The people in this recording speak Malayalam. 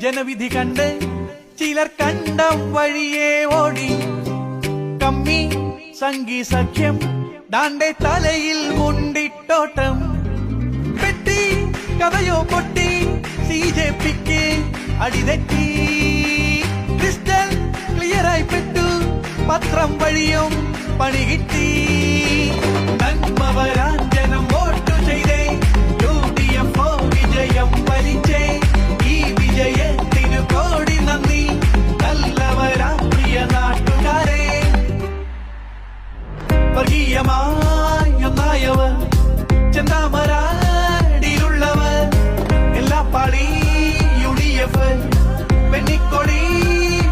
ജനവിധി കണ്ട് ചിലർ കണ്ട വഴിയെ ഓടി. കമ്മി സംഗി സഖ്യം ദാണ്ടെ തലയിൽ മുണ്ടിട്ടോട്ടം. പെട്ടി കഥയോ പൊട്ടി സി ജെ പിക്ക് അടിതെറ്റി. ക്രിസ്റ്റൽ ക്ലിയറായി പെട്ടു പത്രം വഴിയും പണി കിട്ടി. అప్పగీయమా